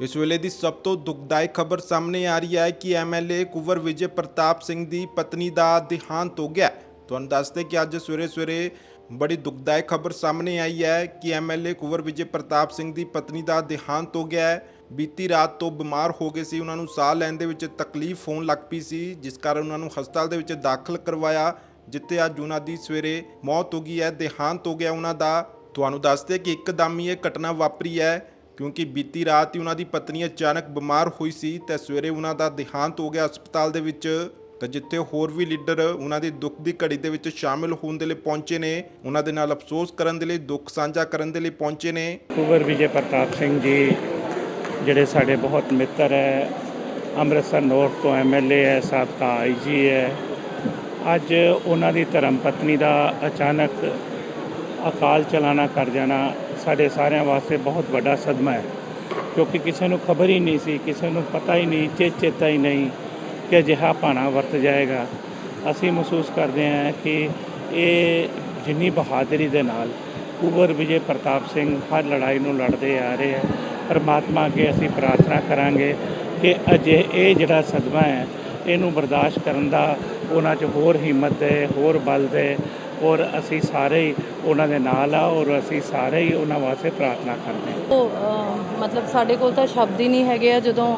ਇਸ ਵੇਲੇ ਦੀ ਸਭ ਤੋਂ ਦੁਖਦਾਇਕ ਖਬਰ ਸਾਹਮਣੇ ਆ ਰਹੀ ਹੈ ਕਿ ਐਮਐਲਏ ਕੁਵਰ ਵਿਜੇ ਪ੍ਰਤਾਪ ਸਿੰਘ ਦੀ ਪਤਨੀ ਦਾ ਦੇਹਾਂਤ ਹੋ ਗਿਆ ਤੁਹਾਨੂੰ ਦੱਸਦੇ ਕਿ ਅੱਜ ਸਵੇਰੇ ਸਵੇਰੇ ਬੜੀ ਦੁਖਦਾਇਕ ਖਬਰ ਸਾਹਮਣੇ ਆਈ ਹੈ ਕਿ ਐਮਐਲਏ ਕੁਵਰ ਵਿਜੇ ਪ੍ਰਤਾਪ ਸਿੰਘ ਦੀ ਪਤਨੀ ਦਾ ਦੇਹਾਂਤ ਹੋ ਗਿਆ ਹੈ। ਬੀਤੀ ਰਾਤ ਤੋਂ ਬਿਮਾਰ ਹੋ ਗਏ ਸੀ। ਉਹਨਾਂ ਨੂੰ ਸਾਹ ਲੈਣ ਦੇ ਵਿੱਚ ਤਕਲੀਫ ਹੋਣ ਲੱਗ ਪਈ ਸੀ, ਜਿਸ ਕਾਰਨ ਉਹਨਾਂ ਨੂੰ ਹਸਪਤਾਲ ਦੇ ਵਿੱਚ ਦਾਖਲ ਕਰਵਾਇਆ, ਜਿੱਥੇ ਅੱਜ ਉਹਨਾਂ ਦੀ ਸਵੇਰੇ ਮੌਤ ਹੋ ਗਈ ਹੈ, ਦੇਹਾਂਤ ਹੋ ਗਿਆ ਉਹਨਾਂ ਦਾ। ਤੁਹਾਨੂੰ ਦੱਸਦੇ ਕਿ ਇੱਕਦਮ ਹੀ ਇਹ ਘਟਨਾ ਵਾਪਰੀ ਹੈ। ਕਿਉਂਕਿ ਬੀਤੀ ਰਾਤ ਹੀ ਉਹਨਾਂ ਦੀ ਪਤਨੀ ਅਚਾਨਕ ਬਿਮਾਰ ਹੋਈ ਸੀ ਤੇ ਸਵੇਰੇ ਉਹਨਾਂ ਦਾ ਦੇਹਾਂਤ ਹੋ ਗਿਆ ਹਸਪਤਾਲ ਦੇ ਵਿੱਚ ਤੇ ਜਿੱਥੇ ਹੋਰ ਵੀ ਲੀਡਰ ਉਹਨਾਂ ਦੀ ਦੁੱਖ ਦੀ ਘੜੀ ਦੇ ਵਿੱਚ ਸ਼ਾਮਿਲ ਹੋਣ ਦੇ ਲਈ ਪਹੁੰਚੇ ਨੇ, ਉਹਨਾਂ ਦੇ ਨਾਲ ਅਫਸੋਸ ਕਰਨ ਦੇ ਲਈ, ਦੁੱਖ ਸਾਂਝਾ ਕਰਨ ਦੇ ਲਈ ਪਹੁੰਚੇ ਨੇ। ਕੁਵਰ ਵਿਜੇ ਪ੍ਰਤਾਪ ਸਿੰਘ ਜੀ, ਜਿਹੜੇ ਸਾਡੇ ਬਹੁਤ ਮਿੱਤਰ ਹੈ, ਅੰਮ੍ਰਿਤਸਰ ਨੌਰਥ ਤੋਂ ਐਮਐਲਏ ਹੈ, ਸਾਬਕਾ ਆਈਜੀ ਹੈ। ਅੱਜ ਉਹਨਾਂ ਦੀ ਧਰਮ ਪਤਨੀ ਦਾ ਅਚਾਨਕ ਅਕਾਲ ਚਲਾਣਾ ਕਰ ਜਾਣਾ ਸਾਡੇ ਸਾਰਿਆਂ ਵਾਸਤੇ ਬਹੁਤ ਵੱਡਾ ਸਦਮਾ ਹੈ। ਕਿਉਂਕਿ ਕਿਸੇ ਨੂੰ ਖਬਰ ਹੀ ਨਹੀਂ ਸੀ, ਕਿਸੇ ਨੂੰ ਪਤਾ ਹੀ ਨਹੀਂ ਚੇ ਚੇਤਾ ਹੀ ਨਹੀਂ ਕਿ ਅਜਿਹਾ ਭਾਣਾ ਵਰਤ ਜਾਏਗਾ। ਅਸੀਂ ਮਹਿਸੂਸ ਕਰਦੇ ਹਾਂ ਕਿ ਇਹ ਜਿੰਨੀ ਬਹਾਦਰੀ ਦੇ ਨਾਲ ਕੁਵਰ ਵਿਜੇ ਪ੍ਰਤਾਪ ਸਿੰਘ ਹਰ ਲੜਾਈ ਨੂੰ ਲੜਦੇ ਆ ਰਹੇ ਹੈ ਪਰਮਾਤਮਾ ਅੱਗੇ ਅਸੀਂ ਪ੍ਰਾਰਥਨਾ ਕਰਾਂਗੇ ਕਿ ਅਜੇ ਇਹ ਜਿਹੜਾ ਸਦਮਾ ਹੈ, ਇਹਨੂੰ ਬਰਦਾਸ਼ਤ ਕਰਨ ਦਾ ਉਹਨਾਂ 'ਚ ਹੋਰ ਹਿੰਮਤ ਦੇ ਹੋਰ ਬਲ ਦੇ ਔਰ ਅਸੀਂ ਸਾਰੇ ਹੀ ਉਹਨਾਂ ਦੇ ਨਾਲ ਆ ਔਰ ਅਸੀਂ ਸਾਰੇ ਹੀ ਉਹਨਾਂ ਵਾਸਤੇ ਪ੍ਰਾਰਥਨਾ ਕਰਦੇ ਹਾਂ। ਉਹ ਮਤਲਬ ਸਾਡੇ ਕੋਲ ਤਾਂ ਸ਼ਬਦ ਹੀ ਨਹੀਂ ਹੈਗੇ ਆ। ਜਦੋਂ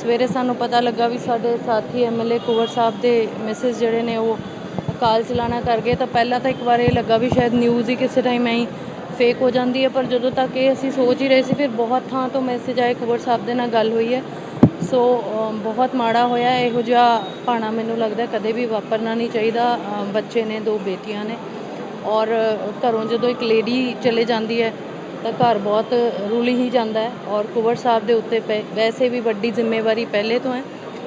ਸਵੇਰੇ ਸਾਨੂੰ ਪਤਾ ਲੱਗਾ ਵੀ ਸਾਡੇ ਸਾਥੀ ਐਮਐਲਏ ਕੁਵਰ ਸਾਹਿਬ ਦੇ ਮੈਸੇਜ ਜਿਹੜੇ ਨੇ ਉਹ ਕਾਲ ਚਲਾਣਾ ਕਰ ਗਏ, ਤਾਂ ਪਹਿਲਾਂ ਤਾਂ ਇੱਕ ਵਾਰ ਇਹ ਲੱਗਾ ਵੀ ਸ਼ਾਇਦ ਨਿਊਜ਼ ਹੀ ਕਿਸੇ ਟਾਈਮ ਐਂ ਫੇਕ ਹੋ ਜਾਂਦੀ ਹੈ। ਪਰ ਜਦੋਂ ਤੱਕ ਇਹ ਅਸੀਂ ਸੋਚ ਹੀ ਰਹੇ ਸੀ, ਫਿਰ ਬਹੁਤ ਥਾਂ ਤੋਂ ਮੈਸੇਜ ਆਏ। ਖਬਰ ਸਾਹਿਬ ਦੇ ਨਾਲ ਗੱਲ ਹੋਈ ਹੈ। ਸੋ ਬਹੁਤ ਮਾੜਾ ਹੋਇਆ, ਇਹੋ ਜਿਹਾ ਭਾਣਾ ਮੈਨੂੰ ਲੱਗਦਾ ਕਦੇ ਵੀ ਵਾਪਰਨਾ ਨਹੀਂ ਚਾਹੀਦਾ। ਬੱਚੇ ਨੇ, ਦੋ ਬੇਟੀਆਂ ਨੇ। ਔਰ ਘਰੋਂ ਜਦੋਂ ਇੱਕ ਲੇਡੀ ਚਲੇ ਜਾਂਦੀ ਹੈ, ਤਾਂ ਘਰ ਬਹੁਤ ਰੁਲੀ ਹੀ ਜਾਂਦਾ ਹੈ। ਔਰ ਕੁਵਰ ਸਾਹਿਬ ਦੇ ਉੱਤੇ ਪੈ- ਵੈਸੇ ਵੀ ਵੱਡੀ ਜ਼ਿੰਮੇਵਾਰੀ ਪਹਿਲੇ ਤੋਂ ਹੈ।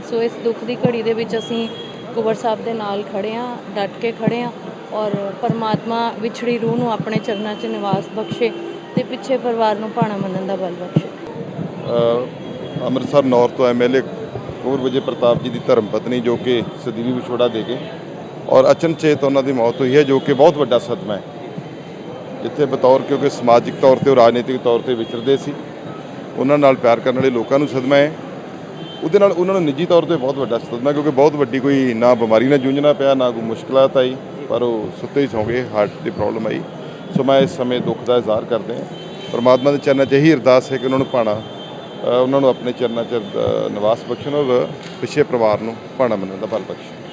ਸੋ, ਇਸ ਦੁੱਖ ਦੀ ਘੜੀ ਦੇ ਵਿੱਚ ਅਸੀਂ ਕੁਵਰ ਸਾਹਿਬ ਦੇ ਨਾਲ ਖੜੇ ਹਾਂ, ਡਟ ਕੇ ਖੜੇ ਹਾਂ। ਔਰ ਪਰਮਾਤਮਾ ਵਿਛੜੀ ਰੂਹ ਨੂੰ ਆਪਣੇ ਚਰਨਾਂ 'ਚ ਨਿਵਾਸ ਬਖਸ਼ੇ ਤੇ ਪਿੱਛੇ ਪਰਿਵਾਰ ਨੂੰ ਭਾਣਾ ਮੰਨਣ ਦਾ ਬਲ ਬਖਸ਼ੇ। ਅੰਮ੍ਰਿਤਸਰ ਨੌਰਥ ਤੋਂ ਐਮਐਲਏ ਕੌਰ ਵਿਜੇ ਪ੍ਰਤਾਪ ਜੀ ਦੀ ਧਰਮ ਪਤਨੀ ਜੋ ਕਿ ਸਦੀਵੀ ਵਿਛੋੜਾ ਦੇ ਕੇ ਔਰ ਅਚਨਚੇਤ ਉਹਨਾਂ ਦੀ ਮੌਤ ਹੋਈ ਹੈ, ਜੋ ਕਿ ਬਹੁਤ ਵੱਡਾ ਸਦਮਾ ਹੈ, ਜਿੱਥੇ ਬਤੌਰ ਕਿਉਂਕਿ ਸਮਾਜਿਕ ਤੌਰ ਤੇ ਉਹ ਰਾਜਨੀਤਿਕ ਤੌਰ ਤੇ ਵਿਚਰਦੇ ਸੀ, ਉਹਨਾਂ ਨਾਲ ਪਿਆਰ ਕਰਨ ਵਾਲੇ ਲੋਕਾਂ ਨੂੰ ਸਦਮਾ ਹੈ। ਉਹਦੇ ਨਾਲ ਉਹਨਾਂ ਨੂੰ ਨਿੱਜੀ ਤੌਰ ਤੇ ਬਹੁਤ ਵੱਡਾ ਸਦਮਾ ਕਿਉਂਕਿ ਬਹੁਤ ਵੱਡੀ ਕੋਈ ਨਾ ਬਿਮਾਰੀ ਨਾਲ ਜੂਝਣਾ ਪਿਆ, ਨਾ ਕੋਈ ਮੁਸ਼ਕਲਾਤ ਆਈ, ਪਰ ਉਹ ਸੁੱਤੇ ਹੀ ਸੌਂ ਗਏ, ਹਾਰਟ ਦੀ ਪ੍ਰੋਬਲਮ ਆਈ। ਸੋ ਮੈਂ ਇਸ ਸਮੇਂ ਦੁੱਖ ਦਾ ਇਜ਼ਹਾਰ ਕਰਦੇ ਹਾਂ। ਪਰਮਾਤਮਾ ਦੇ ਚਰਨਾਂ 'ਚ ਇਹੀ ਅਰਦਾਸ ਹੈ ਕਿ ਉਹਨਾਂ ਨੂੰ ਪਾਣਾ ਉਹਨਾਂ ਨੂੰ ਆਪਣੇ ਚਰਨਾਂ 'ਚ ਨਿਵਾਸ ਬਖਸ਼ਣ ਔਰ ਪਿੱਛੇ ਪਰਿਵਾਰ ਨੂੰ ਭਾਣਾ ਮੰਨਣ ਦਾ ਫਲ ਬਖਸ਼ਣ।